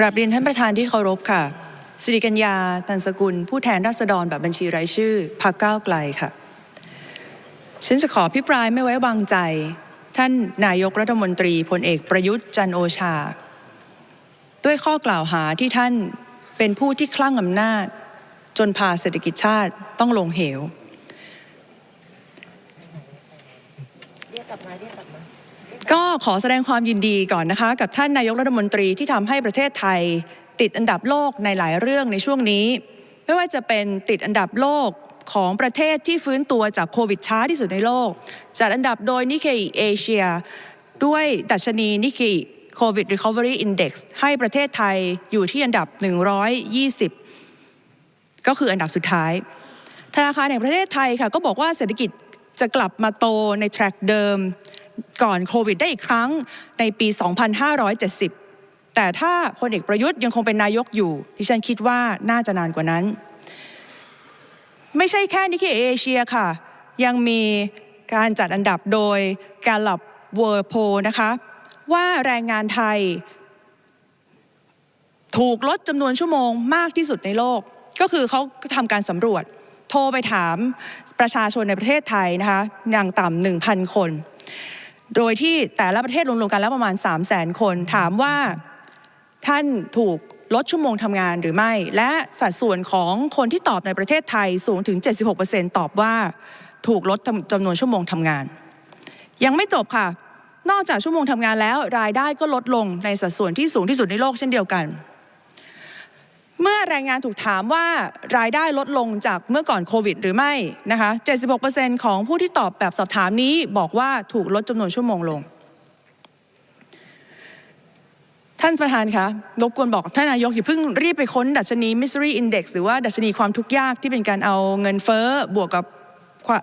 กราบเรียนท่านประธานที่เคารพค่ะ สิริกัญญา ตันสกุล ผู้แทนราษฎรแบบบัญชีรายชื่อพรรคก้าวไกลค่ะ ฉันจะขอพิปรายไม่ไว้วางใจ ท่านนายกรัฐมนตรีพลเอกประยุทธ์จันโอชา ด้วยข้อกล่าวหาที่ท่านเป็นผู้ที่คลั่งอำนาจ จนพาเศรษฐกิจชาติต้องลงเหวก็ ก็ขอแสดงความยินดีก่อนนะคะ กับท่านนายกรัฐมนตรีที่ทำให้ประเทศไทย ติดอันดับโลกในหลายเรื่องในช่วงนี้ ไม่ว่าจะเป็นติดอันดับโลกของประเทศที่ฟื้นตัวจากโควิดช้าที่สุดในโลก จัดอันดับโดยนิเคอิเอเชียด้วยดัชนีนิเคอิโควิด Recovery Index ให้ประเทศไทยอยู่ที่อันดับ 120 ก็คืออันดับสุดท้าย ธนาคารแห่งประเทศไทยค่ะก็บอกว่าเศรษฐกิจจะกลับมาโตในแทร็กเดิม ก่อนโควิดได้อีกครั้งในปี 2570 แต่ถ้าพลเอกประยุทธ์ยังคงเป็นนายกอยู่ ดิฉันคิดว่าน่าจะนานกว่านั้น ไม่ใช่แค่นิเคเอเชียค่ะ ยังมีการจัดอันดับโดยการหลับเวอร์โพนะคะ ว่าแรงงานไทย ถูกลดจำนวนชั่วโมงมากที่สุดในโลก ก็คือเขาทำการสำรวจ โทรไปถามประชาชนในประเทศไทยนะคะอย่างต่ำ1,000 คน โดยที่แต่ละประเทศรวมๆกันแล้วประมาณ 3 0 0 0 0 0 คน ถามว่าท่านถูกลดชั่วโมงทำงานหรือไม่ และสัดส่วนของคนที่ตอบในประเทศไทยสูงถึง 76%ตอบว่าถูกลดจำนวนชั่วโมงทำงาน ยังไม่จบค่ะ นอกจากชั่วโมงทำงานแล้ว รายได้ก็ลดลงในสัดส่วนที่สูงที่สุดในโลกเช่นเดียวกัน เมื่อแรงงานถูกถามว่ารายได้ลดลงจากเมื่อก่อนโควิดหรือไม่นะคะ 76%ของผู้ที่ตอบแบบสอบถามนี้บอกว่าถูกลดจำนวนชั่วโมงลง ท่านประธานคะรบกวนบอกท่านนายกอย่าเพิ่งรีบไปค้นดัชนี Misery Index หรือว่าดัชนีความทุกข์ยากที่เป็นการเอาเงินเฟ้อบวกกับ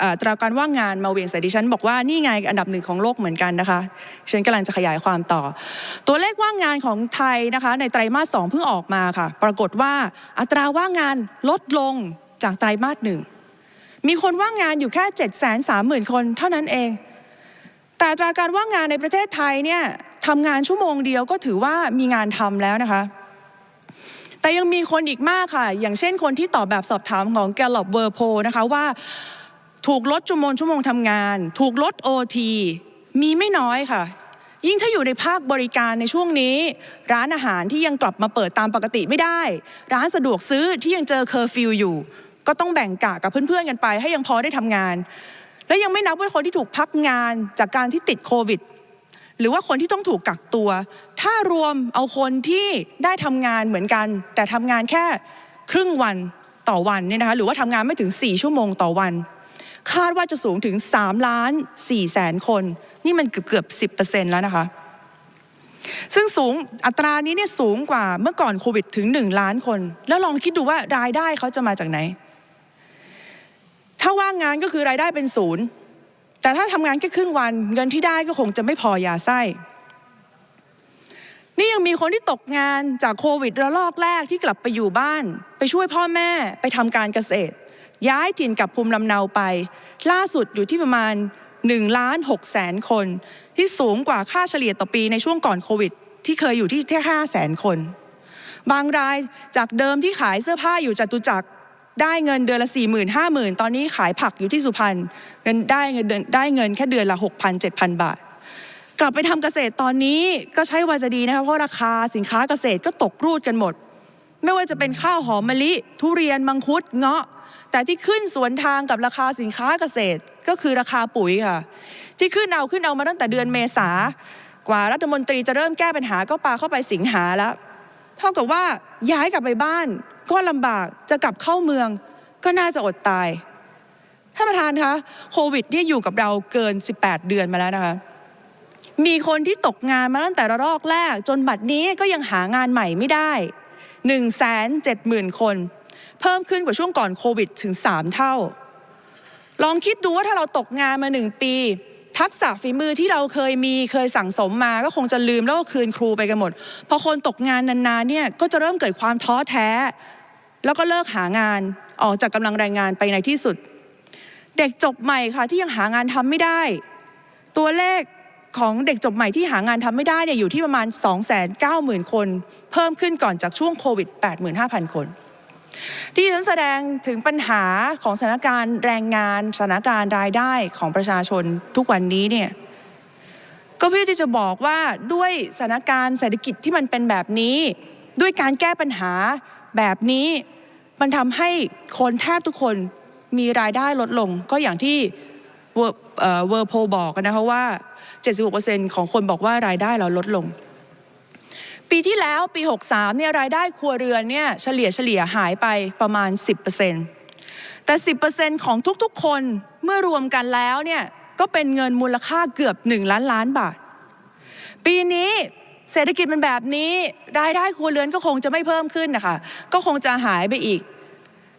อัตราการว่างงานมาเวียงใส่ดิฉันบอกว่านี่ไงอันดับหนึ่งของโลกเหมือนกันนะคะฉันกำลังจะขยายความต่อ ตัวเลขว่างงานของไทยนะคะ ในไตรมาสสองเพิ่งออกมาค่ะ ปรากฏว่าอัตราว่างงานลดลงจากไตรมาสหนึ่งมีคนว่างงานอยู่แค่ 7 3 0 0 0 0 คนเท่านั้นเอง แต่อัตราการว่างงานในประเทศไทยเนี่ยทำงานชั่วโมงเดียวก็ถือว่ามีงานทำแล้วนะคะ แต่ยังมีคนอีกมากค่ะ อย่างเช่นคนที่ตอบแบบสอบถามของ Gallup w o r p o นะคะว่า ถูกลดชั่วโมงชั่วโมงทำงาน ถูกลด OT มีไม่น้อยค่ะ ยิ่งถ้าอยู่ในภาคบริการในช่วงนี้ ร้านอาหารที่ยังกลับมาเปิดตามปกติไม่ได้ ร้านสะดวกซื้อที่ยังเจอเคอร์ฟิวอยู่ ก็ต้องแบ่งกะกับเพื่อนๆกันไป ให้ยังพอได้ทำงาน และยังไม่นับว่าคนที่ถูกพักงานจากการที่ติดโควิดหรือว่าคนที่ต้องถูกกักตัว ถ้ารวมเอาคนที่ได้ทำงานเหมือนกัน แต่ทำงานแค่ครึ่งวันต่อวันเนี่ยนะคะหรือว่าทำงานไม่ถึง 4 ชั่วโมงต่อวัน คาดว่าจะสูงถึง3ล้าน4แสนคน นี่มันเกือบเกือบสิแล้วนะคะ ซึ่งสูงอัตรานี้เนี่ยสูงกว่าเมื่อก่อนโควิดถึง 1 ล้านคน แล้วลองคิดดูว่ารายได้เขาจะมาจากไหน ถ้าว่างงานก็คือรายได้เป็นศูนย์ แต่ถ้าทำงานแค่ครึ่งวันเงินที่ได้ก็คงจะไม่พอยาไส้นี่ยังมีคนที่ตกงานจากโควิดระลอกแรกที่กลับไปอยู่บ้าน ไปช่วยพ่อแม่ไปทำการเกษตร ย้ายถิ่นกลับภูมิลำเนาไป ล่าสุดอยู่ที่ประมาณ1ล้าน6แสนคน ที่สูงกว่าค่าเฉลี่ยต่อปีในช่วงก่อนโควิด ที่เคยอยู่ที่แค่5แสนคน บางรายจากเดิมที่ขายเสื้อผ้าอยู่จตุจักรได้เงินเดือนละ 4 0 0 0 0 5 0,000ตอนนี้ขายผักอยู่ที่สุพรรณเงินได้เงินเดือนได้เงินแค่เดือนละ 6,000 7,000 บาท กลับไปทำเกษตรตอนนี้ก็ใช้ว่าจะดีนะคะเพราะราคาสินค้าเกษตรก็ตกรูดกันหมด ไม่ว่าจะเป็นข้าวหอมมะลิ ทุเรียนมังคุดเงาะ แต่ที่ขึ้นสวนทางกับราคาสินค้าเกษตรก็คือราคาปุ๋ยค่ะ ที่ขึ้นเอาขึ้นเอามาตั้งแต่เดือนเมษากว่ารัฐมนตรีจะเริ่มแก้ปัญหาก็ปาเข้าไปสิงหาแล้ว เท่ากับว่าย้ายกลับไปบ้านก็ลำบากจะกลับเข้าเมือง ก็น่าจะอดตายท่านประธานคะโควิดเนี่ยอยู่กับเราเกิน 18 เดือนมาแล้วนะคะมีคนที่ตกงานมาตั้งแต่ระลอกแรก จนบัดนี้ก็ยังหางานใหม่ไม่ได้ 1 7 0 0 0 0 คน เพิ่มขึ้นกว่าช่วงก่อนโควิดถึง 3 เท่า ลองคิดดูว่าถ้าเราตกงานมา 1 ปี ทักษะฝีมือที่เราเคยมีเคยสั่งสมมาก็คงจะลืมแล้วก็คืนครูไปกันหมด พอคนตกงานนานๆเนี่ยก็จะเริ่มเกิดความท้อแท้ แล้วก็เลิกหางานออกจากกำลังแรงงานไปในที่สุด เด็กจบใหม่ค่ะที่ยังหางานทำไม่ได้ ตัวเลขของเด็กจบใหม่ที่หางานทำไม่ได้เนี่ยอยู่ที่ประมาณ 290,000 คน เพิ่มขึ้นก่อนจากช่วงโควิด 85,000 คน ที่ฉันแสดงถึงปัญหาของสถานการณ์แรงงานสถานการณ์รายได้ของประชาชนทุกวันนี้เนี่ยก็เพื่อที่จะบอกว่าด้วยสถานการณ์เศรษฐกิจที่มันเป็นแบบนี้ ด้วยการแก้ปัญหาแบบนี้มันทำให้คนแทบทุกคนมีรายได้ลดลง ก็อย่างที่เวอร์โพบอกนะคะว่า 76%ของคนบอกว่ารายได้เราลดลง ปีที่แล้วปี 63เนี่ยรายได้ครัวเรือนเนี่ยเฉลี่ยเฉลี่ยหายไปประมาณ 10%แต่ 10%ของทุกๆ คนเมื่อรวมกันแล้วเนี่ยก็เป็นเงินมูลค่าเกือบ 1 ล้านล้านบาท ปีนี้เศรษฐกิจมันแบบนี้ รายได้ครัวเรือนก็คงจะไม่เพิ่มขึ้นนะคะก็คงจะหายไปอีก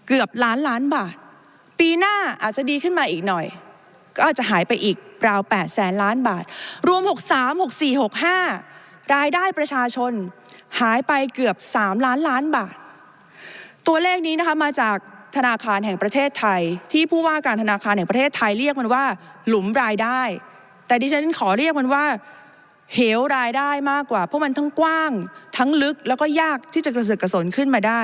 เกือบล้านล้านบาท ปีหน้าอาจจะดีขึ้นมาอีกหน่อย ก็อาจจะหายไปอีกราว8แสนล้านบาท รวม 63 64 65 รายได้ประชาชนหายไปเกือบ 3 ล้านล้านบาท ตัวเลขนี้นะคะมาจากธนาคารแห่งประเทศไทย ที่ผู้ว่าการธนาคารแห่งประเทศไทยเรียกมันว่า หลุมรายได้ แต่ดิฉันขอเรียกมันว่าเหวรายได้มากกว่า เพราะมันทั้งกว้าง ทั้งลึกแล้วก็ยากที่จะกระเสือกกระสนขึ้นมาได้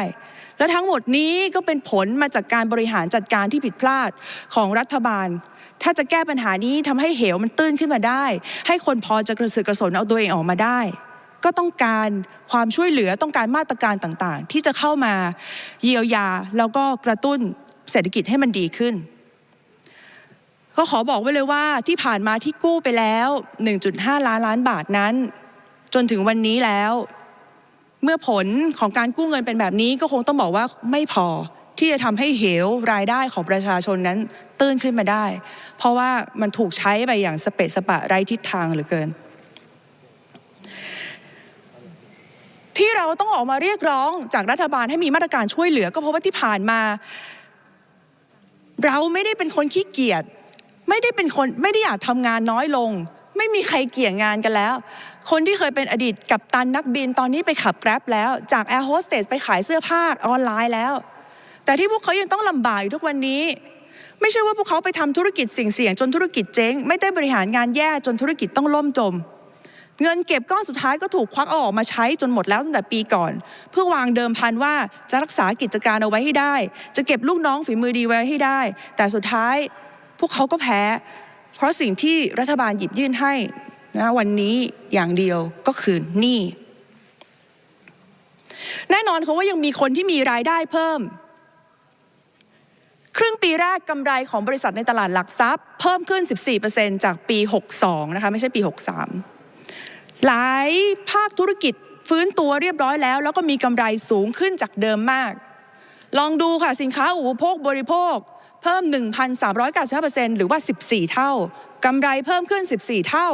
และทั้งหมดนี้ก็เป็นผลมาจากการบริหารจัดการที่ผิดพลาดของรัฐบาล ถ้าจะแก้ปัญหานี้ทำให้เหวมันตื้นขึ้นมาได้ ให้คนพอจะกระสือกระสนเอาตัวเองออกมาได้ ก็ต้องการความช่วยเหลือต้องการมาตรการต่างๆ ที่จะเข้ามาเยียวยาแล้วก็กระตุ้นเศรษฐกิจให้มันดีขึ้น ก็ขอบอกไว้เลยว่าที่ผ่านมาที่กู้ไปแล้ว 1.5 ล้านล้านบาทนั้น จนถึงวันนี้แล้ว เมื่อผลของการกู้เงินเป็นแบบนี้ก็คงต้องบอกว่าไม่พอ ที่จะทำให้เหวรายได้ของประชาชนนั้นตื้นขึ้นมาได้ เพราะว่ามันถูกใช้ไปอย่างสเปะสปะไร้ทิศทางเหลือเกิน ที่เราต้องออกมาเรียกร้องจากรัฐบาลให้มีมาตรการช่วยเหลือ ก็เพราะว่าที่ผ่านมา เราไม่ได้เป็นคนขี้เกียจไม่ได้เป็นคนไม่ได้อยากทำงานน้อยลง ไม่มีใครเกี่ยงงานกันแล้ว คนที่เคยเป็นอดีตกับตันนักบินตอนนี้ไปขับแกร็บแล้ว จากแอร์โฮสเตสไปขายเสื้อผ้าออนไลน์แล้ว แต่ที่พวกเขายังต้องลำบากอยู่ทุกวันนี้ ไม่ใช่ว่าพวกเขาไปทำธุรกิจเสี่ยงจนธุรกิจเจ๊ง ไม่ได้บริหารงานแย่จนธุรกิจต้องล่มจม เงินเก็บก้อนสุดท้ายก็ถูกควักเอาออกมาใช้จนหมดแล้วตั้งแต่ปีก่อน เพื่อวางเดิมพันว่าจะรักษากิจการเอาไว้ให้ได้ จะเก็บลูกน้องฝีมือดีไว้ให้ได้ แต่สุดท้ายพวกเขาก็แพ้ เพราะสิ่งที่รัฐบาลหยิบยื่นให้นะวันนี้อย่างเดียวก็คือหนี้แน่นอนเขาว่ายังมีคนที่มีรายได้เพิ่ม ครึ่งปีแรกกำไรของบริษัทในตลาดหลักทรัพย์ เพิ่มขึ้น 14%จากปี 62 นะคะ ไม่ใช่ปี 63 หลายภาคธุรกิจฟื้นตัวเรียบร้อยแล้ว แล้วก็มีกำไรสูงขึ้นจากเดิมมาก ลองดูค่ะ สินค้าอุปโภคบริโภค เพิ่ม 1,395%หรือว่า 14 เท่ากำไรเพิ่มขึ้น 14 เท่า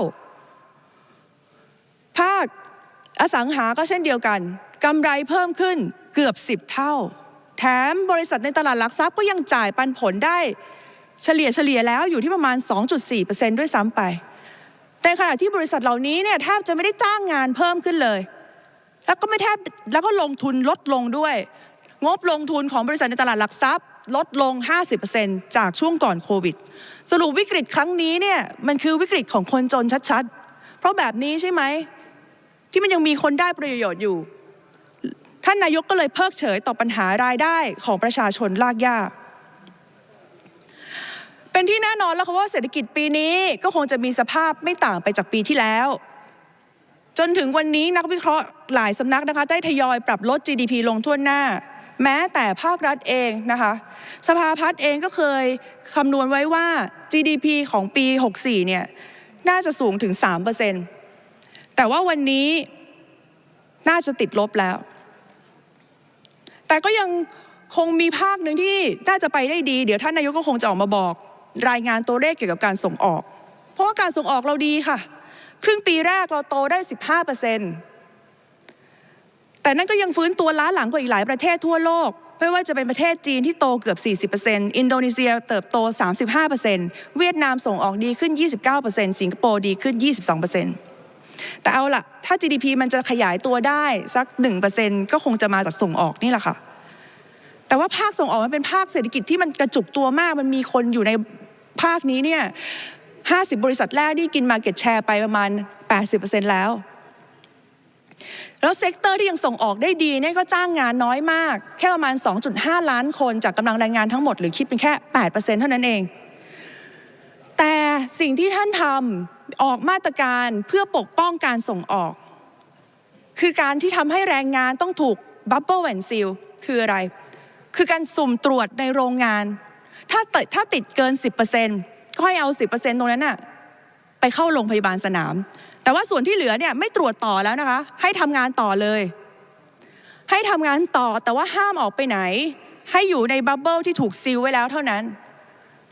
ภาคอสังหาก็เช่นเดียวกันกำไรเพิ่มขึ้นเกือบ 10 เท่า แถมบริษัทในตลาดหลักทรัพย์ก็ยังจ่ายปันผลได้เฉลี่ยเฉลี่ยแล้วอยู่ที่ประมาณ 2.4%ด้วยซ้ำไปในขณะที่บริษัทเหล่านี้เนี่ยแทบจะไม่ได้จ้างงานเพิ่มขึ้นเลย แล้วก็ไม่แทบแล้วก็ลงทุนลดลงด้วย งบลงทุนของบริษัทในตลาดหลักทรัพย์ ลดลง 50%จากช่วงก่อนโควิด สรุปวิกฤตครั้งนี้เนี่ยมันคือวิกฤตของคนจนชัดๆ เพราะแบบนี้ใช่ไหมที่มันยังมีคนได้ประโยชน์อยู่ ท่านนายกก็เลยเพิกเฉยต่อปัญหารายได้ของประชาชนลากยากเป็นที่แน่นอนแล้วค่ะว่าเศรษฐกิจปีนี้ก็คงจะมีสภาพไม่ต่างไปจากปีที่แล้ว จนถึงวันนี้นักวิเคราะห์หลายสำนักนะคะได้ทยอยปรับลด GDP ลงทั่วหน้า แม้แต่ภาครัฐเองนะคะ สภาพัฒน์เองก็เคยคำนวณไว้ว่า GDP ของปี 64 เนี่ยน่าจะสูงถึง 3%แต่ว่าวันนี้น่าจะติดลบแล้ว แต่ก็ยังคงมีภาคหนึ่งที่น่าจะไปได้ดี เดี๋ยวท่านนายกก็คงจะออกมาบอก รายงานตัวเลขเกี่ยวกับการส่งออก เพราะว่าการส่งออกเราดีค่ะ ครึ่งปีแรกเราโตได้ 15เปอร์เซ็นต์แต่นั่นก็ยังฟื้นตัวล้าหลังกว่าอีกหลายประเทศทั่วโลก ไม่ว่าจะเป็นประเทศจีนที่โตเกือบ 40%อินโดนีเซียเติบโต 35%เวียดนามส่งออกดีขึ้น 29%สิงคโปร์ดีขึ้น 22% แต่เอาล่ะถ้า GDP มันจะขยายตัวได้สัก 1%ก็คงจะมาจากส่งออกนี่แหละค่ะ แต่ว่าภาคส่งออกมันเป็นภาคเศรษฐกิจที่มันกระจุกตัวมาก มันมีคนอยู่ในภาคนี้เนี่ย50 บริษัทแรกที่กิน Market Share ไปประมาณ 80%แล้ว แล้วเซกเตอร์ที่ยังส่งออกได้ดีเนี่ยก็จ้างงานน้อยมาก แค่ประมาณ 2.5 ล้านคนจากกำลังแรงงานทั้งหมดหรือคิดเป็นแค่ 8%เท่านั้นเอง แต่สิ่งที่ท่านทำ ออกมาตรการเพื่อปกป้องการส่งออก คือการที่ทำให้แรงงานต้องถูกบับเบิลแอนซิลคืออะไร คือการสุ่มตรวจในโรงงาน ถ้าติดถ้าติดเกิน 10%ก็ให้เอา 10%ตรงนั้นน่ะไปเข้าโรงพยาบาลสนาม แต่ว่าส่วนที่เหลือเนี่ยไม่ตรวจต่อแล้วนะคะ ให้ทำงานต่อเลย ให้ทำงานต่อแต่ว่าห้ามออกไปไหน ให้อยู่ในบับเบิลที่ถูกซีลไว้แล้วเท่านั้น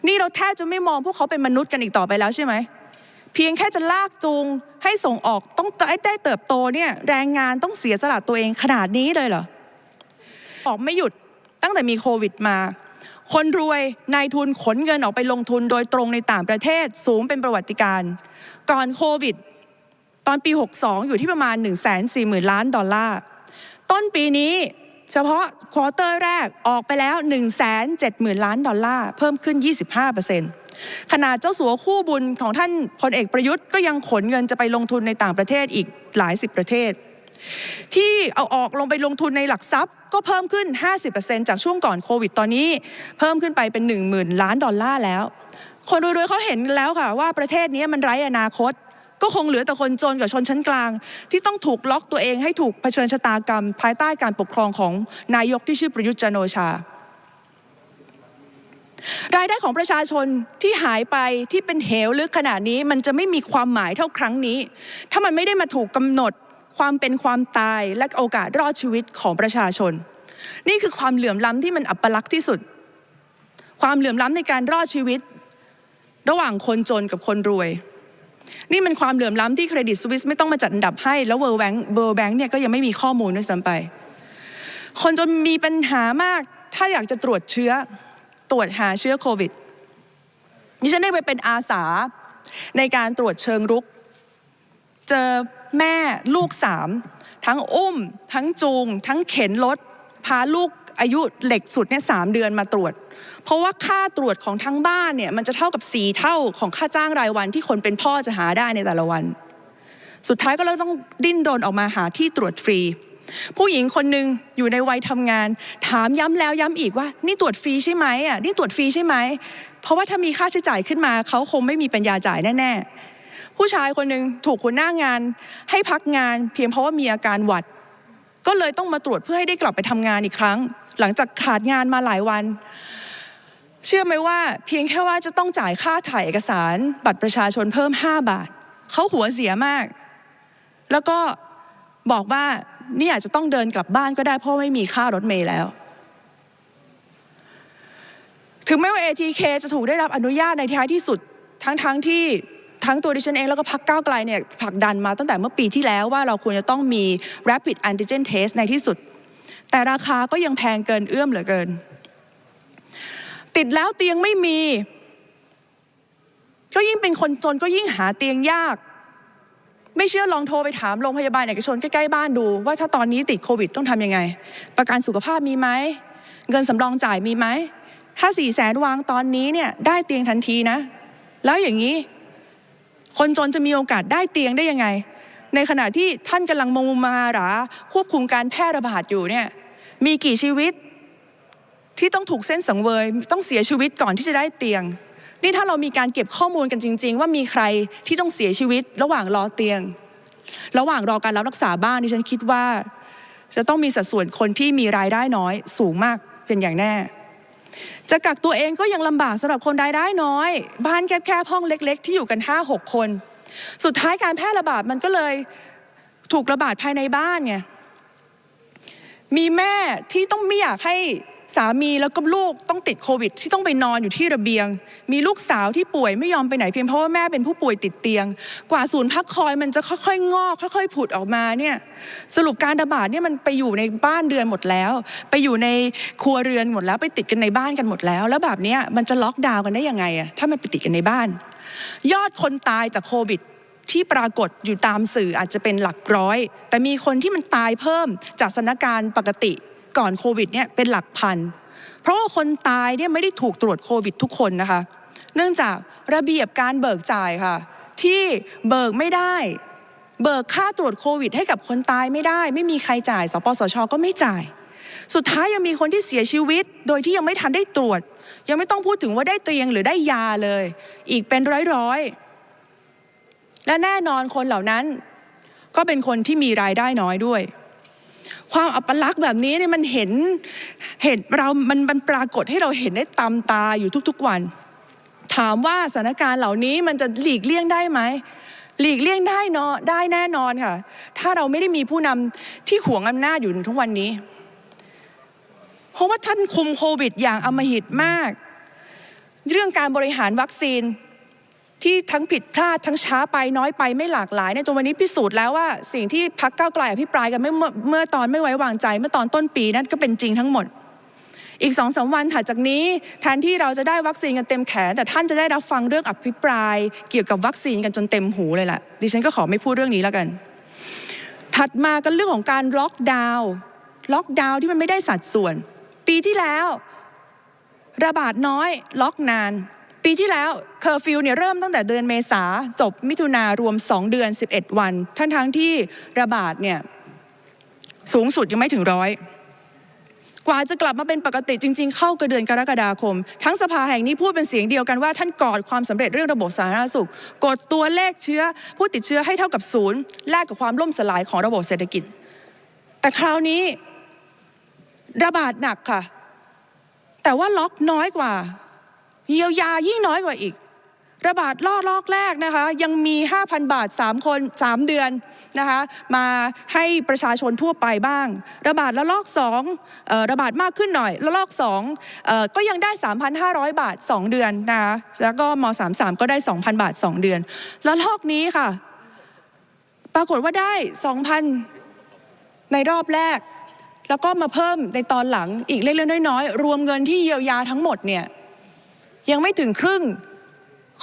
นี่เราแทบจะไม่มองพวกเขาเป็นมนุษย์กันอีกต่อไปแล้วใช่ไหม เพียงแค่จะลากจูงให้ส่งออกต้องได้ไดเติบโตเนี่ยแรงงานต้องเสียสละตัวเองขนาดนี้เลยเหรอออกไม่หยุดตั้งแต่มีโควิดมา คนรวยนายทุนขนเงินออกไปลงทุนโดยตรงในต่างประเทศสูงเป็นประวัติการ ก่อนโควิด ตอนปี 62 อยู่ที่ประมาณ 1 4 0 0 0 0 ล้านดอลลาร์ ต้นปีนี้เฉพาะควอเตอร์แรกออกไปแล้ว 1 7 0 0 0 0 ล้านดอลลาร์ เพิ่มขึ้น 25% ขนาดเจ้าสัวคู่บุญของท่านพลเอกประยุทธ์ก็ยังขนเงินจะไปลงทุนในต่างประเทศอีกหลายสิบประเทศ ที่เอาออกลงไปลงทุนในหลักทรัพย์ ก็เพิ่มขึ้น 50%จากช่วงก่อนโควิดตอนนี้ เพิ่มขึ้นไปเป็น 10,000 ล้านดอลลาร์แล้ว คนรวยๆเขาเห็นแล้วค่ะว่าประเทศนี้มันไร้อนาคตก็คงเหลือแต่คนจนกับชนชั้นกลาง ที่ต้องถูกล็อกตัวเองให้ถูกเผชิญชะตากรรม ภายใต้การปกครองของนายกที่ชื่อประยุทธ์จันโอชา รายได้ของประชาชนที่หายไปที่เป็นเหวลึกขนาดนี้มันจะไม่มีความหมายเท่าครั้งนี้ ถ้ามันไม่ได้มาถูกกำหนดความเป็นความตายและโอกาสรอดชีวิตของประชาชน นี่คือความเหลื่อมล้ำที่มันอัปลักษณ์ที่สุด ความเหลื่อมล้ำในการรอดชีวิต ระหว่างคนจนกับคนรวย นี่มันความเหลื่อมล้ำที่เครดิตสวิสไม่ต้องมาจัดอันดับให้ แล้วเวิร์แบงค์เวิร์แบงค์เนี่ยก็ยังไม่มีข้อมูลด้วยซ้ำไป คนจนมีปัญหามากถ้าอยากจะตรวจเชื้อ ตรวจหาเชื้อโควิดดิฉันได้ไปเป็นอาสาในการตรวจเชิงรุก เจอแม่ลูกสามทั้งอุ้ม ทั้งจูง ทั้งเข็นรถพาลูกอายุเหล็กสุดเนี่ยสามเดือนมาตรวจ เพราะว่าค่าตรวจของทั้งบ้านเนี่ยมันจะเท่ากับสี่เท่าของค่าจ้างรายวันที่คนเป็นพ่อจะหาได้ในแต่ละวัน สุดท้ายก็เลยต้องดิ้นรนออกมาหาที่ตรวจฟรี ผู้หญิงคนหนึ่งอยู่ในวัยทำงาน ถามย้ำแล้วย้ำอีกว่า นี่ตรวจฟรีใช่ไหมอะนี่ตรวจฟรีใช่ไหม เพราะว่าถ้ามีค่าใช้จ่ายขึ้นมา เขาคงไม่มีปัญญาจ่ายแน่ๆ ผู้ชายคนหนึ่งถูกหัวหน้างาน ให้พักงาน เพียงเพราะว่ามีอาการหวัด ก็เลยต้องมาตรวจเพื่อให้ได้กลับไปทำงานอีกครั้ง หลังจากขาดงานมาหลายวัน เชื่อไหมว่าเพียงแค่ว่าจะต้องจ่ายค่าถ่ายเอกสาร บัตรประชาชนเพิ่ม 5 บาทเขาหัวเสียมาก แล้วก็บอกว่า นี่อาจจะต้องเดินกลับบ้านก็ได้เพราะไม่มีค่ารถเมล์แล้ว ถึงแม้ว่า ATK จะถูกได้รับอนุญาตในท้ายที่สุดทั้งๆทที่ทั้งตัวดิฉันเองแล้วก็พักก้าวไกลเนี่ยผลักดันมาตั้งแต่เมื่อปีที่แล้วว่าเราควรจะต้องมี rapid antigen test ในที่สุด แต่ราคาก็ยังแพงเกินเอื้อมเหลือเกิน ติดแล้วเตียงไม่มี ก็ยิ่งเป็นคนจนก็ยิ่งหาเตียงยาก ไม่เชื่อลองโทรไปถามโรงพยาบาลเอกชนใกล้ๆบ้านดู ว่าถ้าตอนนี้ติดโควิดต้องทำยังไง ประกันสุขภาพมีไหม เงินสำรองจ่ายมีไหม ถ้าสี่แสนวางตอนนี้เนี่ยได้เตียงทันทีนะ แล้วอย่างนี้ คนจนจะมีโอกาสได้เตียงได้ยังไง ในขณะที่ท่านกำลังมงมาหราควบคุมการแพร่ระบาดอยู่เนี่ยมีกี่ชีวิตที่ต้องถูกเส้นสังเวย ต้องเสียชีวิตก่อนที่จะได้เตียง นี่ถ้าเรามีการเก็บข้อมูลกันจริง ๆ ว่ามีใครที่ต้องเสียชีวิต ระหว่างรอเตียง ระหว่างรอการรับรักษาบ้านดิฉันคิดว่า จะต้องมีสัดส่วนคนที่มีรายได้น้อย สูงมากเป็นอย่างแน่ จะกักตัวเองก็ยังลำบากสำหรับคนรายได้น้อย บ้านแคบๆห้องเล็ก ๆ ที่อยู่กันห้าหกคน สุดท้ายการแพร่ระบาดมันก็เลยถูกระบาดภายในบ้านไงมีแม่ที่ต้องไม่อยากให้ สามีแล้วก็ลูกต้องติดโควิด ที่ต้องไปนอนอยู่ที่ระเบียง มีลูกสาวที่ป่วยไม่ยอมไปไหนเพียงเพราะว่าแม่เป็นผู้ป่วยติดเตียง กว่าศูนย์พักคอยมันจะค่อยๆ งอก ค่อยๆผุดออกมาเนี่ยสรุปการระบาดเนี่ยมันไปอยู่ในบ้านเรือนหมดแล้ว ไปอยู่ในครัวเรือนหมดแล้วไปติดกันในบ้านกันหมดแล้ว แล้วแบบเนี้ยมันจะล็อกดาวน์กันได้ยังไงอะถ้ามันไปติดกันในบ้าน ยอดคนตายจากโควิดที่ปรากฏอยู่ตามสื่ออาจจะเป็นหลักร้อย แต่มีคนที่มันตายเพิ่มจากสถานการณ์ปกติ ก่อนโควิดเนี่ยเป็นหลักพัน เพราะว่าคนตายเนี่ยไม่ได้ถูกตรวจโควิดทุกคนนะคะ เนื่องจากระเบียบการเบิกจ่ายค่ะ ที่เบิกไม่ได้ เบิกค่าตรวจโควิด ให้กับคนตายไม่ได้ ไม่มีใครจ่าย สปสช ก็ไม่จ่าย สุดท้ายยังมีคนที่เสียชีวิต โดยที่ยังไม่ทันได้ตรวจ ยังไม่ต้องพูดถึงว่าได้เตียงหรือได้ยาเลย อีกเป็นร้อยๆและแน่นอนคนเหล่านั้นก็เป็นคนที่มีรายได้น้อยด้วย ความอัปลักษณ์แบบนี้เนี่ยมันเห็นเห็นเรามันมันปรากฏให้เราเห็นได้ตามตาอยู่ทุกๆวัน ถามว่าสถานการณ์เหล่านี้มันจะหลีกเลี่ยงได้ไหมหลีกเลี่ยงได้เนาะได้แน่นอนค่ะ ถ้าเราไม่ได้มีผู้นำที่หวงอำนาจอยู่ทุกวันนี้ เพราะว่าท่านคุมโควิดอย่างอมหิตมาก เรื่องการบริหารวัคซีน ที่ทั้งผิดพลาดทั้งช้าไปน้อยไปไม่หลากหลายเนี่ยจนวันนี้พิสูจน์แล้วว่าสิ่งที่พักเก้าไกลอภิปรายกันเมื่อเมื่อตอนไม่ไว้วางใจ เมื่อตอนต้นปีนั่นก็เป็นจริงทั้งหมด อีกสองสาวันถัดจากนี้ แทนที่เราจะได้วัคซีนกันเต็มแขน แต่ท่านจะได้รับฟังเรื่องอภิปราย เกี่ยวกับวัคซีนกันจนเต็มหูเลยแหละดิฉันก็ขอไม่พูดเรื่องนี้แล้วกัน ถัดมากันเรื่องของการล็อกดาวน์ล็อกดาวน์ที่มันไม่ได้สัดส่วน ปีที่แล้ว ระบาดน้อย ล็อกนาน ปีที่แล้วเคอร์ฟิวเนี่ยเริ่มตั้งแต่เดือนเมษาจบมิถุนารวม 2 เดือน 11 วันทั้งทั้งที่ระบาดเนี่ยสูงสุดยังไม่ถึงร้อยกว่าจะกลับมาเป็นปกติจริง ๆ เข้ากระเดือนกรกฎาคม ทั้งสภาแห่งนี้พูดเป็นเสียงเดียวกันว่าท่านกอดความสำเร็จเรื่องระบบสาธารณสุข กดตัวเลขเชื้อ ผู้ติดเชื้อให้เท่ากับศูนย์แลกกับความล่มสลายของระบบเศรษฐกิจ แต่คราวนี้ระบาดหนักค่ะ แต่ว่าล็อกน้อยกว่า เยียวยายิ่งน้อยกว่าอีก ระบาดรอบลอกแรกนะคะ ยังมี 5,000 บาท 3 คน 3 เดือนนะคะมาให้ประชาชนทั่วไปบ้าง ระบาดระลอก2เอ่อระบาดมากขึ้นหน่อยระลอก2ออก็ยังได้ 3,500 บาท 2 เดือนนะคะแล้วก็ม 33 ก็ได้ 2,000 บาท 2 เดือนระลอกนี้ค่ะ ปรากฏว่าได้ 2,000 ในรอบแรก แล้วก็มาเพิ่มในตอนหลังอีกเล็กๆน้อยๆรวมเงินที่เยียวยาทั้งหมดเนี่ย ยังไม่ถึงครึ่ง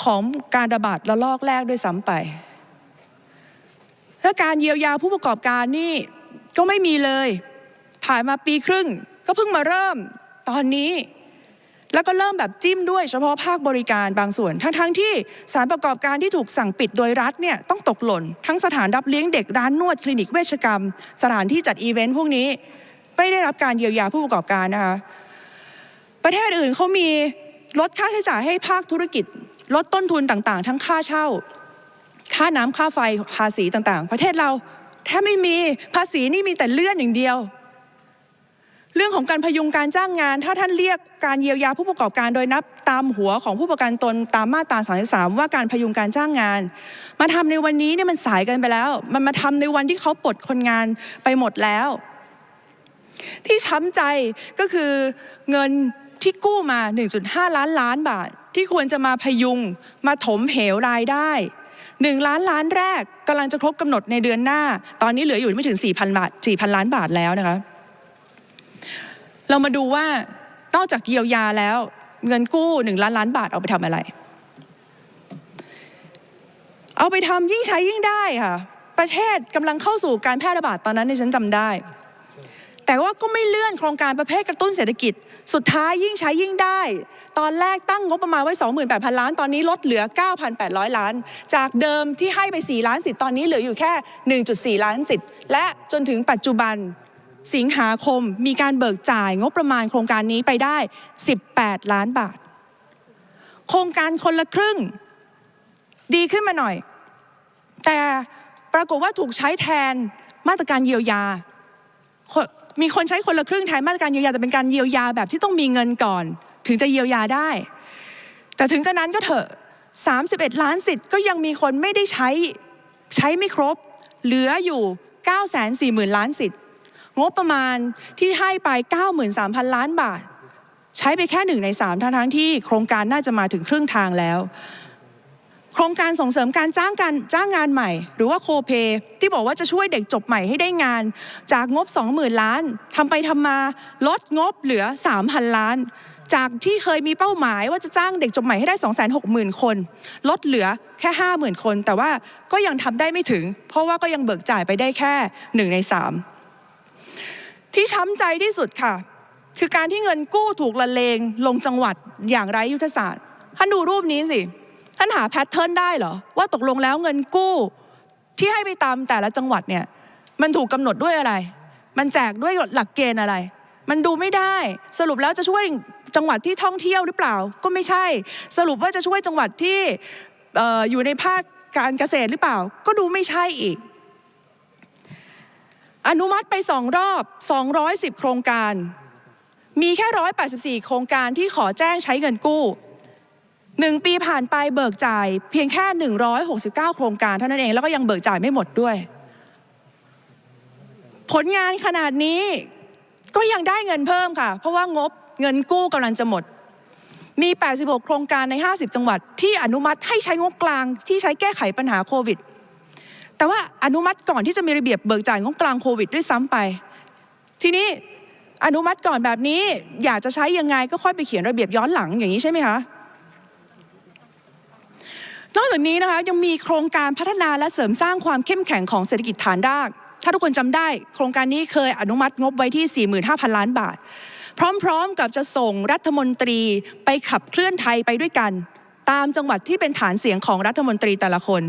ของการระบาดระลอกแรกด้วยซ้ำไป และการเยียวยาผู้ประกอบการนี่ก็ไม่มีเลย ผ่านมาปีครึ่ง ก็เพิ่งมาเริ่มตอนนี้ แล้วก็เริ่มแบบจิ้มด้วยเฉพาะภาคบริการบางส่วน ทั้งๆทที่สารประกอบการที่ถูกสั่งปิดโดยรัฐเนี่ยต้องตกหล่น ทั้งสถานรับเลี้ยงเด็กร้านนวดคลินิกเวชกรรม สถานที่จัดอีเวนต์พวกนี้ ไม่ได้รับการเยียวยาผู้ประกอบการนะคะประเทศอื่นเขามี ลดค่าใช้จ่ายให้ภาคธุรกิจ ลดต้นทุนต่างๆ ทั้งค่าเช่า ค่าน้ำค่าไฟภาษีต่างๆ ประเทศเราแทบไม่มีภาษีนี่มีแต่เลื่อนอย่างเดียว เรื่องของการพยุงการจ้างงาน ถ้าท่านเรียกการเยียวยาผู้ประกอบการโดยนับตามหัวของผู้ประกันตนตามมาตรา 33 ว่าการพยุงการจ้างงาน มาทำในวันนี้เนี่ยมันสายกันไปแล้ว มันมาทำในวันที่เขาปลดคนงานไปหมดแล้ว ที่ช้ำใจก็คือเงิน ที่กู้มา 1.5 ล้านล้านบาท ที่ควรจะมาพยุง มาถมเหวรายได้1ล้านล้านแรกกำลังจะครบกำหนดในเดือนหน้า ตอนนี้เหลืออยู่ไม่ถึง 4,000 บาท 4,000 ล้านบาทแล้วนะคะ เรามาดูว่านอกจากเยียวยาแล้ว เงินกู้1ล้านล้านบาทเอาไปทำอะไร เอาไปทำยิ่งใช้ยิ่งได้ค่ะ ประเทศกำลังเข้าสู่การแพร่ระบาดตอนนั้นในฉันจำได้ แต่ว่าก็ไม่เลื่อนโครงการประเภทกระตุ้นเศรษฐกิจ สุดท้ายยิ่งใช้ยิ่งได้ ตอนแรกตั้งงบประมาณไว้ 28,000 ล้าน ตอนนี้ลดเหลือ 9,800 ล้าน จากเดิมที่ให้ไป 4 ล้านสิทธิ์ตอนนี้เหลืออยู่แค่ 1.4 ล้านสิทธิ์ และจนถึงปัจจุบันสิงหาคมมีการเบิกจ่ายงบประมาณโครงการนี้ไปได้ 18 ล้านบาท โครงการคนละครึ่ง ดีขึ้นมาหน่อย แต่ปรากฏว่าถูกใช้แทนมาตรการเยียวยา มีคนใช้คนละครึ่งแทนมาตรการเยียวยาแต่เป็นการเยียวยาแบบที่ต้องมีเงินก่อน ถึงจะเยียวยาได้ แต่ถึงกระนั้นก็เถอะ 31 ล้านสิทธิ์ก็ยังมีคนไม่ได้ใช้ใช้ไม่ครบ เหลืออยู่ 940,000 ล้านสิทธิ์งบประมาณที่ให้ไป 93,000 ล้านบาท ใช้ไปแค่หนึ่งในสามทั้งทั้งที่โครงการน่าจะมาถึงครึ่งทางแล้ว โครงการส่งเสริมการจ้างการจ้างงานใหม่ หรือว่าโคเปที่บอกว่าจะช่วยเด็กจบใหม่ให้ได้งาน จากงบ 20,000 ล้านทำไปทำมาลดงบเหลือ 3,000 ล้าน จากที่เคยมีเป้าหมายว่าจะจ้างเด็กจบใหม่ให้ได้ 260,000 คน ลดเหลือแค่ 50,000 คน แต่ว่าก็ยังทำได้ไม่ถึง เพราะว่าก็ยังเบิกจ่ายไปได้แค่ 1 ใน 3 ที่ช้ำใจที่สุดค่ะ คือการที่เงินกู้ถูกละเลงลงจังหวัดอย่างไร้ยุทธศาสตร์ท่านดูรูปนี้สิ ท่านหาแพทเทิร์นได้เหรอ ว่าตกลงแล้วเงินกู้ที่ให้ไปตามแต่ละจังหวัดเนี่ยมันถูกกำหนดด้วยอะไร มันแจกด้วยหลักเกณฑ์อะไร มันดูไม่ได้ สรุปแล้วจะช่วยจังหวัดที่ท่องเที่ยวหรือเปล่า ก็ไม่ใช่ สรุปว่าจะช่วยจังหวัดที่เอ่ออยู่ในภาคการเกษตรหรือเปล่า ก็ดูไม่ใช่อีก อนุมัติไปสองรอบ 210 โครงการ มีแค่ 184 โครงการที่ขอแจ้งใช้เงินกู้ หนึ่งปีผ่านไปเบิกจ่ายเพียงแค่ 169 โครงการเท่านั้นเอง แล้วก็ยังเบิกจ่ายไม่หมดด้วย ผลงานขนาดนี้ก็ยังได้เงินเพิ่มค่ะ เพราะว่างบเงินกู้กำลังจะหมด มี 86 โครงการใน 50 จังหวัด ที่อนุมัติให้ใช้งบกลางที่ใช้แก้ไขปัญหาโควิด แต่ว่าอนุมัติก่อนที่จะมีระเบียบเบิกจ่ายงบกลางโควิดด้วยซ้ำไป ทีนี้อนุมัติก่อนแบบนี้อยากจะใช้ยังไงก็ค่อยไปเขียนระเบียบย้อนหลังอย่างนี้ใช่ไหมคะ นอกจากนี้นะคะยังมีโครงการพัฒนาและเสริมสร้างความเข้มแข็งของเศรษฐกิจฐานรากถ้าทุกคนจำได้ โครงการนี้เคยอนุมัติงบไว้ที่ 45,000 ล้านบาท พร้อมๆกับจะส่งรัฐมนตรีไปขับเคลื่อนไทยไปด้วยกัน ตามจังหวัดที่เป็นฐานเสียงของรัฐมนตรีแต่ละคน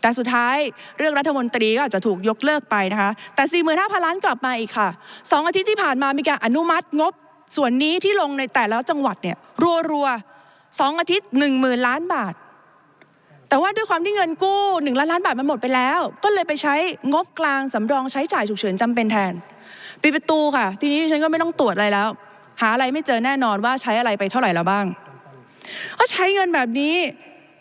แต่สุดท้ายเรื่องรัฐมนตรีก็อาจจะถูกยกเลิกไปนะคะ แต่ 45,000 ล้านกลับมาอีกค่ะสองอาทิตย์ที่ผ่านมามีการอนุมัติงบ ส่วนนี้ที่ลงในแต่ละจังหวัดเนี่ยรัวๆสองอาทิตย์ 10,000 ล้านบาท แต่ว่าด้วยความที่เงินกู้หนึ่งล้านล้านบาทมันหมดไปแล้ว ก็เลยไปใช้งบกลางสำรองใช้จ่ายฉุกเฉินจำเป็นแทนปิดประตูค่ะ ทีนี้ฉันก็ไม่ต้องตรวจอะไรแล้ว หาอะไรไม่เจอแน่นอนว่าใช้อะไรไปเท่าไหร่แล้วบ้างก็ใช้เงินแบบนี้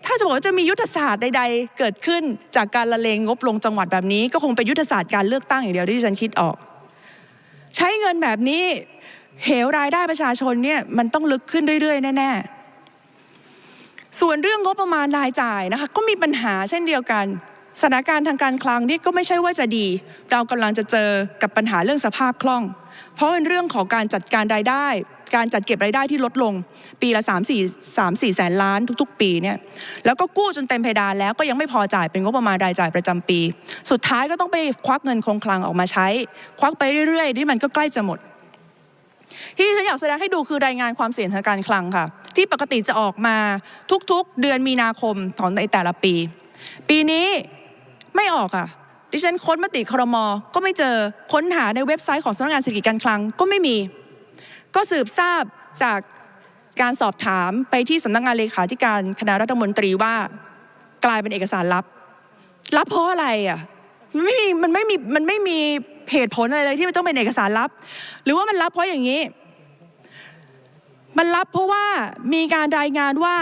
ถ้าจะบอกว่าจะมียุทธศาสตร์ใด ๆ เกิดขึ้นจากการละเลงงบลงจังหวัดแบบนี้ ก็คงเป็นยุทธศาสตร์การเลือกตั้งอย่างเดียวที่ฉันคิดออก ใช้เงินแบบนี้เหวรายได้ประชาชนเนี่ยมันต้องลึกขึ้นเรื่อยๆแน่ๆ ส่วนเรื่องงบประมาณรายจ่ายนะคะก็มีปัญหาเช่นเดียวกันสถานการณ์ทางการคลังนี่ก็ไม่ใช่ว่าจะดี เรากำลังจะเจอกับปัญหาเรื่องสภาพคล่อง เพราะเป็นเรื่องของการจัดการรายได้ การจัดเก็บรายได้ที่ลดลง ปีละ3 4 3 4แสนล้านทุก ๆ ปีเนี่ยแล้วก็กู้จนเต็มเพดานแล้วก็ยังไม่พอจ่ายเป็นงบประมาณรายจ่ายประจำปี สุดท้ายก็ต้องไปควักเงินคงคลังออกมาใช้ ควักไปเรื่อยๆที่มันก็ใกล้จะหมด ที่ฉันอยากแสดงให้ดูคือรายงานความเสี่ยงทางการคลังค่ะ ที่ปกติจะออกมาทุกๆ เดือนมีนาคมของในแต่ละปี ปีนี้ไม่ออกอะดิฉันค้นมติครมก็ไม่เจอค้นหาในเว็บไซต์ของสำนักงานเศรษฐกิจการคลังก็ไม่มี ก็สืบทราบจากการสอบถามไปที่สำนักงานเลขาธิการคณะรัฐมนตรีว่ากลายเป็นเอกสารลับลับเพราะอะไรอะมันไม่มีมันไม่มีมันไม่มีเหตุผลอะไรเลยที่มันต้องเป็นเอกสารลับ หรือว่ามันลับเพราะอย่างนี้ มันลับเพราะว่ามีการรายงานว่า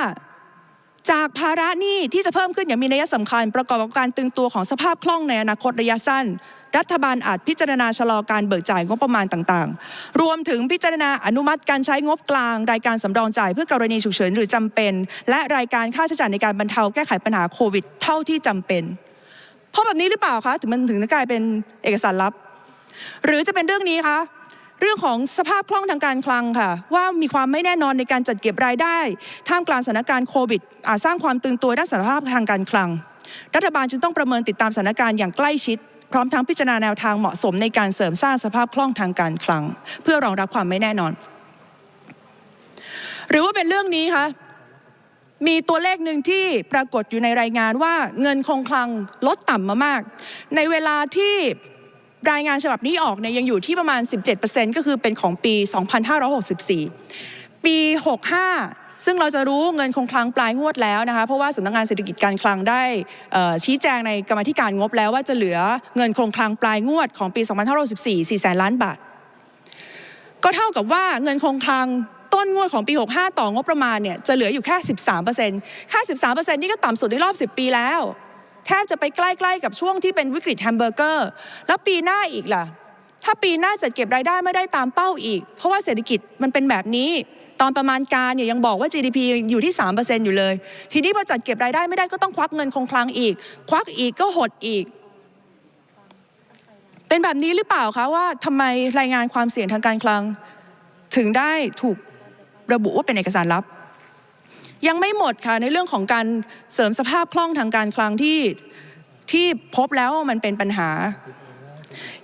จากภาระหนี้ที่จะเพิ่มขึ้นอย่างมีนัยสำคัญ ประกอบกับการตึงตัวของสภาพคล่องในอนาคตระยะสั้น รัฐบาลอาจพิจารณาชะลอการเบิกจ่ายงบประมาณต่างๆ รวมถึงพิจารณาอนุมัติการใช้งบกลาง รายการสำรองจ่ายเพื่อกรณีฉุกเฉินหรือจำเป็น และรายการค่าใช้จ่ายในการบรรเทาแก้ไขปัญหาโควิดเท่าที่จำเป็น เพราะแบบนี้หรือเปล่าคะถึงมันถึงจะกลายเป็นเอกสารลับ หรือจะเป็นเรื่องนี้คะ เรื่องของสภาพคล่องทางการคลังค่ะ ว่ามีความไม่แน่นอนในการจัดเก็บรายได้ ท่ามกลางสถานการณ์โควิด อาจสร้างความตึงตัวด้านสภาพทางการคลัง รัฐบาลจึงต้องประเมินติดตามสถานการณ์อย่างใกล้ชิด พร้อมทั้งพิจารณาแนวทางเหมาะสมในการเสริมสร้างสภาพคล่องทางการคลัง เพื่อรองรับความไม่แน่นอน หรือว่าเป็นเรื่องนี้คะมีตัวเลขหนึ่งที่ปรากฏอยู่ในรายงานว่าเงินคงคลังลดต่ำมามาก ในเวลาที่ รายงานฉบับนี้ออกเนี่ยยังอยู่ที่ประมาณ 17%ก็คือเป็นของปี 2564 ปี 65 ซึ่งเราจะรู้เงินคงคลังปลายงวดแล้วนะคะ เพราะว่าสำนักงานเศรษฐกิจการคลังได้ชี้แจงในกรรมธิการงบแล้วว่าจะเหลือเงินคงคลังปลายงวดของปี 2564 4แสนล้านบาท ก็เท่ากับว่าเงินคงคลังต้นงวดของปี 65 ต่องบประมาณเนี่ยจะเหลืออยู่แค่ 13%ค่า 13%นี่ก็ต่ำสุดในรอบ 10 ปีแล้ว แทบจะไปใกล้ๆกับช่วงที่เป็นวิกฤตแฮมเบอร์เกอร์ แล้วปีหน้าอีกล่ะ ถ้าปีหน้าจัดเก็บรายได้ไม่ได้ตามเป้าอีก เพราะว่าเศรษฐกิจมันเป็นแบบนี้ ตอนประมาณการเนี่ยยังบอกว่า GDP อยู่ที่ 3%อยู่เลย ทีนี้พอจัดเก็บรายได้ไม่ได้ก็ต้องควักเงินคงคลังอีก ควักอีกก็หดอีก เป็นแบบนี้หรือเปล่าคะว่าทำไมรายงานความเสี่ยงทางการคลัง ถึงได้ถูกระบุว่าเป็นเอกสารลับ ยังไม่หมดค่ะในเรื่องของการเสริมสภาพคล่องทางการคลังที่ที่พบแล้วมันเป็นปัญหา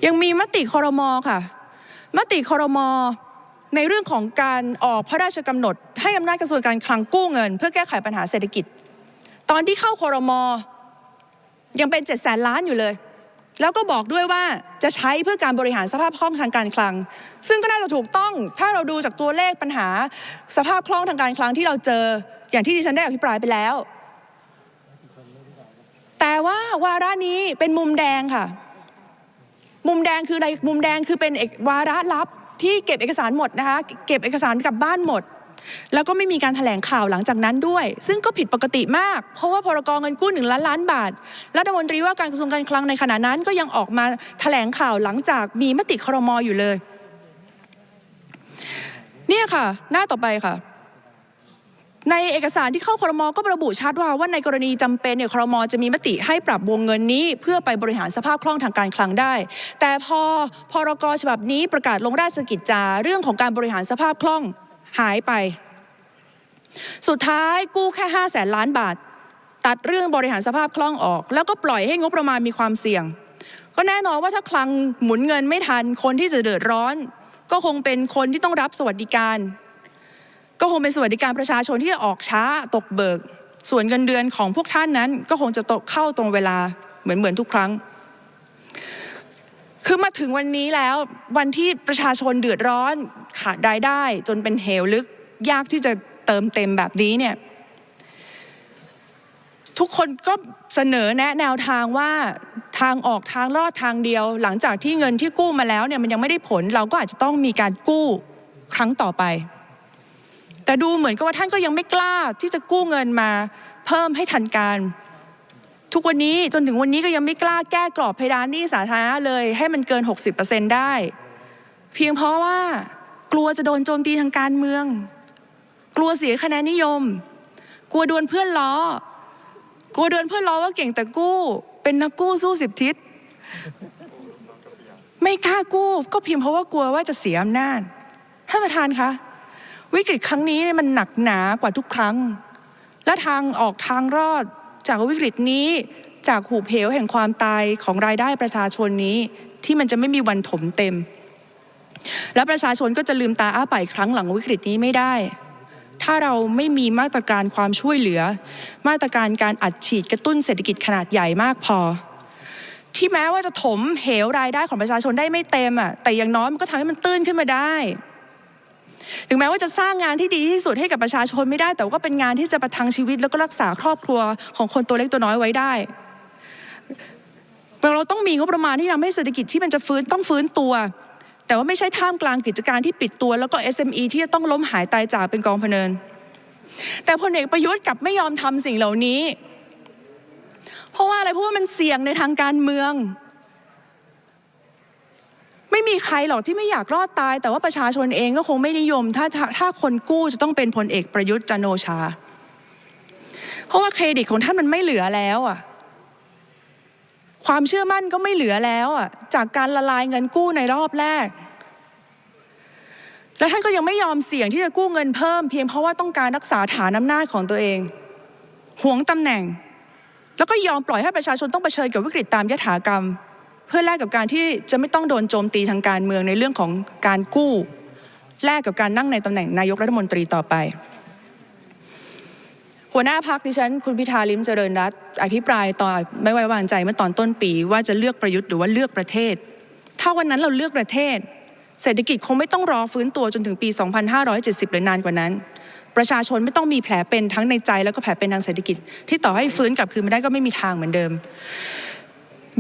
ยังมีมติคอรมอค่ะ มติคอรมอในเรื่องของการออกพระราชกำหนด ให้อำนาจกระทรวงการคลังกู้เงิน เพื่อแก้ไขปัญหาเศรษฐกิจ ตอนที่เข้าคอรมอยังเป็น7จ็ดแสนล้านอยู่เลย แล้วก็บอกด้วยว่าจะใช้เพื่อการบริหารสภาพคล่องทางการคลัง ซึ่งก็น่าจะถูกต้องถ้าเราดูจากตัวเลขปัญหาสภาพคล่องทางการคลังที่เราเจอ อย่างที่ดิฉันได้อภิปรายไปแล้ว แต่ว่าวาระนี้เป็นมุมแดงค่ะ มุมแดงคืออะไรมุมแดงคือเป็นเอกวาระลับที่เก็บเอกสารหมดนะคะ เก็บเอกสารกลับบ้านหมด แล้วก็ไม่มีการถแถลงข่าวหลังจากนั้นด้วย ซึ่งก็ผิดปกติมาก เพราะว่าพรกองเงินกู้หนึ่งล้านล้านบาท รัฐมนตรีว่าการกระทรวงการคลังในขณะนั้นก็ยังออกมาถแถลงข่าวหลังจากมีมติครมอยู่เลย เนี่ยค่ะ หน้าต่อไปค่ะ ในเอกสารที่เข้าครมก็ระบุชัดว่าว่าในกรณีจำเป็นเนี่ยครมจะมีมติให้ปรับวงเงินนี้เพื่อไปบริหารสภาพคล่องทางการคลังได้ แต่พอพรกฉบับนี้ประกาศลงราชกิจจาเรื่องของการบริหารสภาพคล่องหายไป สุดท้ายกู้แค่5แสนล้านบาท ตัดเรื่องบริหารสภาพคล่องออก แล้วก็ปล่อยให้งบประมาณมีความเสี่ยง ก็แน่นอนว่าถ้าคลังหมุนเงินไม่ทันคนที่จะเดือดร้อน ก็คงเป็นคนที่ต้องรับสวัสดิการ ก็คงเป็นสวัสดิการประชาชนที่จะออกช้าตกเบิก ส่วนเงินเดือนของพวกท่านนั้น ก็คงจะตกเข้าตรงเวลาเหมือนเหมือนทุกครั้ง คือมาถึงวันนี้แล้ววันที่ประชาชนเดือดร้อนขาดรายได้ จนเป็นเหวลึกยากที่จะเติมเต็มแบบนี้เนี่ยทุกคนก็เสนอแนะแนวทางว่าทางออกทางรอดทางเดียว หลังจากที่เงินที่กู้มาแล้วเนี่ยมันยังไม่ได้ผล เราก็อาจจะต้องมีการกู้ครั้งต่อไป แต่ดูเหมือนกับว่าท่านก็ยังไม่กล้าที่จะกู้เงินมาเพิ่มให้ทันการ ทุกวันนี้จนถึงวันนี้ก็ยังไม่กล้าแก้กรอบเพดานหนี้สาธารณะเลย ให้มันเกิน 60%ได้ เพียงเพราะว่ากลัวจะโดนโจมตีทางการเมือง กลัวเสียคะแนนนิยม กลัวโดนเพื่อนล้อ กลัวโดนเพื่อนล้อว่าเก่งแต่กู้ เป็นนักกู้สู้สิบทิศไม่กล้ากู้ ก็เพียงเพราะว่ากลัวว่าจะเสียอำนาจท่านประธานคะ วิกฤตครั้งนี้มันหนักหนากว่าทุกครั้ง และทางออกทางรอดจากวิกฤตนี้จากหูเพวแห่งความตายของรายได้ประชาชนนี้ ที่มันจะไม่มีวันถมเต็ม และประชาชนก็จะลืมตาอ้าปากครั้งหลังวิกฤตนี้ไม่ได้ ถ้าเราไม่มีมาตรการความช่วยเหลือ มาตรการการอัดฉีดกระตุ้นเศรษฐกิจขนาดใหญ่มากพอ ที่แม้ว่าจะถมเหวรายได้ของประชาชนได้ไม่เต็มอะแต่อย่างน้อยมันก็ทำให้มันตื้นขึ้นมาได้ ถึงแม้ว่าจะสร้างงานที่ดีที่สุดให้กับประชาชนไม่ได้ แต่ว่าเป็นงานที่จะประทังชีวิต แล้วก็รักษาครอบครัวของคนตัวเล็กตัวน้อยไว้ได้เราต้องมีงบประมาณที่ทำให้เศรษฐกิจที่มันจะฟื้นต้องฟื้นตัว แต่ว่าไม่ใช่ท่ามกลางกิจการที่ปิดตัว แล้วก็ SME ที่จะต้องล้มหายตายจากเป็นกองพเนิน แต่พลเอกประยุทธ์กลับไม่ยอมทำสิ่งเหล่านี้ เพราะว่าอะไรเพราะว่ามันเสี่ยงในทางการเมือง ไม่มีใครหรอกที่ไม่อยากรอดตาย แต่ว่าประชาชนเองก็คงไม่นิยม ถ้าถ้าถาคนกู้จะต้องเป็นพลเอกประยุทธ์จันโอชา เพราะว่าเครดิตของท่านมันไม่เหลือแล้วอะความเชื่อมั่นก็ไม่เหลือแล้วอะจากการละลายเงินกู้ในรอบแรก แล้วท่านก็ยังไม่ยอมเสี่ยงที่จะกู้เงินเพิ่ม เพียงเพราะว่าต้องการรักษาฐานอำนาจของตัวเองหวงตำแหน่ง แล้วก็ยอมปล่อยให้ประชาชนต้องเผชิญกับวิกฤตตามยถากรรม พื่อแลกกับการที่จะไม่ต้องโดนโจมตีทางการเมืองในเรื่องของการกู้ แลกกับการนั่งในตำแหน่งนายกรัฐมนตรีต่อไปหัวหน้าพักดิฉัน คุณพิธาลิมเจริญรัตอภิปรายต่อไม่ไว้วางใจเมื่อตอนต้นปี ว่าจะเลือกประยุทธ์หรือว่าเลือกประเทศ ถ้าวันนั้นเราเลือกประเทศ เศรษฐกิจคงไม่ต้องรอฟื้นตัวจนถึงปี 2570 หรือนานกว่านั้น ประชาชนไม่ต้องมีแผลเป็นทั้งในใจแล้วก็แผลเป็นทางเศรษฐกิจ ที่ต่อให้ฟื้นกลับคืนมาได้ก็ไม่มีทางเหมือนเดิม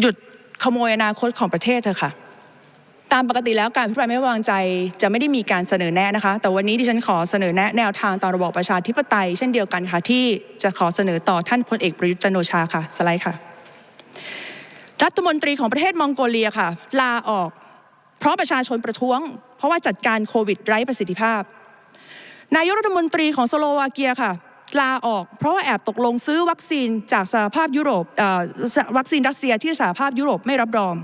หยุด ขโมยอนาคตของประเทศเถอะค่ะ ตามปกติแล้วการพิปรายไม่ไว้วางใจจะไม่ได้มีการเสนอแนะนะคะ แต่วันนี้ดิฉันขอเสนอแนะแนวทางตามระบอบประชาธิปไตย เช่นเดียวกันค่ะที่จะขอเสนอต่อท่านพลเอกประยุทธ์จันโอชาค่ะสไลด์ค่ะรัฐมนตรีของประเทศมองโกเลียค่ะ ลาออก เพราะประชาชนประท้วง เพราะว่าจัดการโควิดไร้ประสิทธิภาพ นายกรัฐมนตรีของสโลวาเกียค่ะ ลาออกเพราะว่าแอบตกลงซื้อวัคซีนจากสหภาพยุโรปวัคซีนรัสเซียที่สหภาพยุโรปไม่รับรอง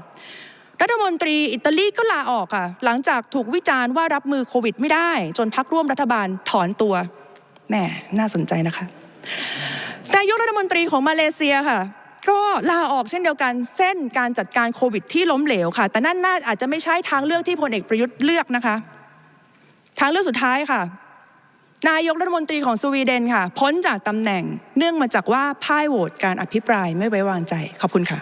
รัฐมนตรีอิตาลีก็ลาออกค่ะ หลังจากถูกวิจารณ์ว่ารับมือโควิดไม่ได้ จนพักร่วมรัฐบาลถอนตัวแหมน่าสนใจนะคะนายกรัฐมนตรีของมาเลเซียค่ะ ก็ลาออกเช่นเดียวกันเส้นการจัดการโควิดที่ล้มเหลวค่ะ แต่นั่นน่าอาจจะไม่ใช่ทางเลือกที่พลเอกประยุทธ์เลือกนะคะ ทางเลือกสุดท้ายค่ะ นายกรัฐมนตรีของสวีเดนค่ะ พ้นจากตำแหน่งเนื่องมาจากว่าพ่ายโหวตการอภิปรายไม่ไว้วางใจ ขอบคุณค่ะ